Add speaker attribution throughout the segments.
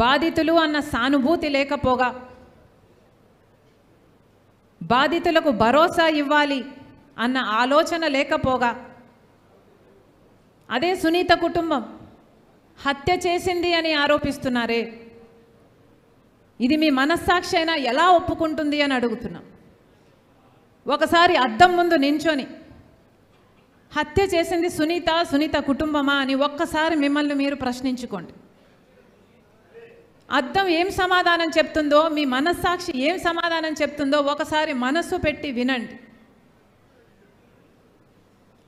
Speaker 1: బాధితులు అన్న సానుభూతి లేకపోగా బాధితులకు భరోసా ఇవ్వాలి అన్న ఆలోచన లేకపోగా అదే సునీత కుటుంబం హత్య చేసింది అని ఆరోపిస్తున్నారే. ఇది మీ మనస్సాక్షి అయినా ఎలా ఒప్పుకుంటుంది అని అడుగుతున్నాం. ఒకసారి అద్దం ముందు నించొని హత్య చేసింది సునీత సునీత కుటుంబమా అని ఒక్కసారి మిమ్మల్ని మీరు ప్రశ్నించుకోండి. అర్థం ఏం సమాధానం చెప్తుందో మీ మనస్సాక్షి ఏం సమాధానం చెప్తుందో ఒకసారి మనస్సు పెట్టి వినండి.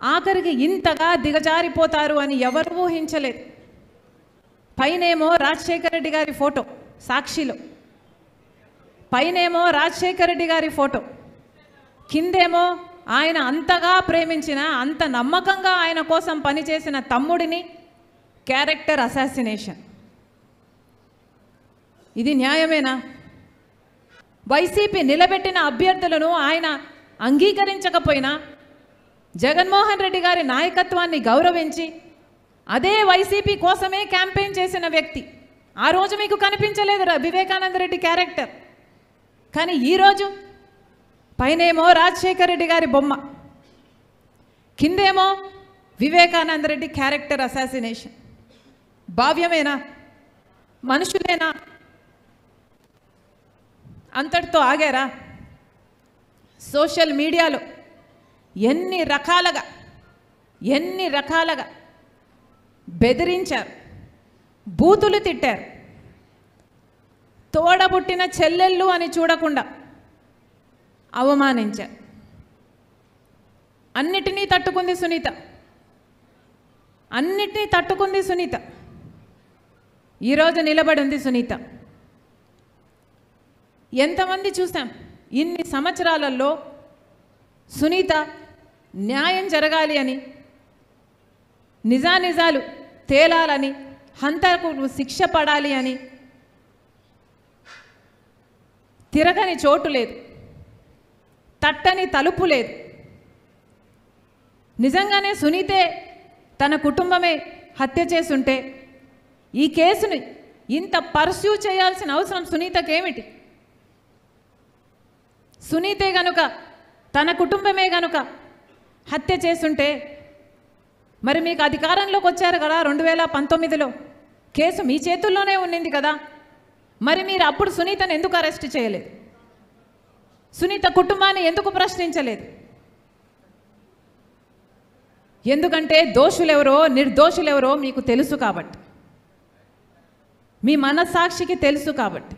Speaker 1: ఆఖరికి ఇంతగా దిగజారిపోతారు అని ఎవరు ఊహించలేదు పైనేమో రాజశేఖర రెడ్డి గారి ఫోటో సాక్షిలో. పైనేమో రాజశేఖర రెడ్డి గారి ఫోటో. కిందేమో ఆయన అంతగా ప్రేమించిన అంత నమ్మకంగా ఆయన కోసం పనిచేసిన తమ్ముడిని క్యారెక్టర్ అసాసినేషన్. ఇది న్యాయమేనా? వైసీపీ నిలబెట్టిన అభ్యర్థులను ఆయన అంగీకరించకపోయినా జగన్మోహన్ రెడ్డి గారి నాయకత్వాన్ని గౌరవించి అదే వైసీపీ కోసమే క్యాంపెయిన్ చేసిన వ్యక్తి. ఆ రోజు మీకు కనిపించలేదు వివేకానంద రెడ్డి క్యారెక్టర్. కానీ ఈరోజు పైనేమో రాజశేఖర రెడ్డి గారి బొమ్మ. కిందేమో వివేకానంద రెడ్డి క్యారెక్టర్ అసాసినేషన్. భావ్యమేనా? మనుషులేనా? అంతటితో ఆగారా? సోషల్ మీడియాలో ఎన్ని రకాలుగా ఎన్ని రకాలుగా బెదిరించారు బూతులు తిట్టారు తోడబుట్టిన చెల్లెళ్ళు అని చూడకుండా అవమానించారు. అన్నిటినీ తట్టుకుంది సునీత. అన్నిటినీ తట్టుకుంది సునీత. ఈరోజు నిలబడి ఉంది సునీత. ఎంతమంది చూసాం? ఇన్ని సంవత్సరాలలో సునీత న్యాయం జరగాలి అని నిజానిజాలు తేలాలని హంతకు శిక్ష పడాలి అని తిరగని చోటు లేదు. తట్టని తలుపు లేదు. నిజంగానే సునీతే తన కుటుంబమే హత్య చేసుంటే ఈ కేసుని ఇంత పర్స్యూ చేయాల్సిన అవసరం సునీతకేమిటి? సునీతే గనుక తన కుటుంబమే గనుక హత్య చేసుంటే మరి మీకు అధికారంలోకి వచ్చారు కదా రెండు వేల పంతొమ్మిదిలో. కేసు మీ చేతుల్లోనే ఉండింది కదా. మరి మీరు అప్పుడు సునీతను ఎందుకు అరెస్ట్ చేయలేదు? సునీత కుటుంబాన్ని ఎందుకు ప్రశ్నించలేదు? ఎందుకంటే దోషులెవరో నిర్దోషులెవరో మీకు తెలుసు కాబట్టి. మీ మనస్సాక్షికి తెలుసు కాబట్టి.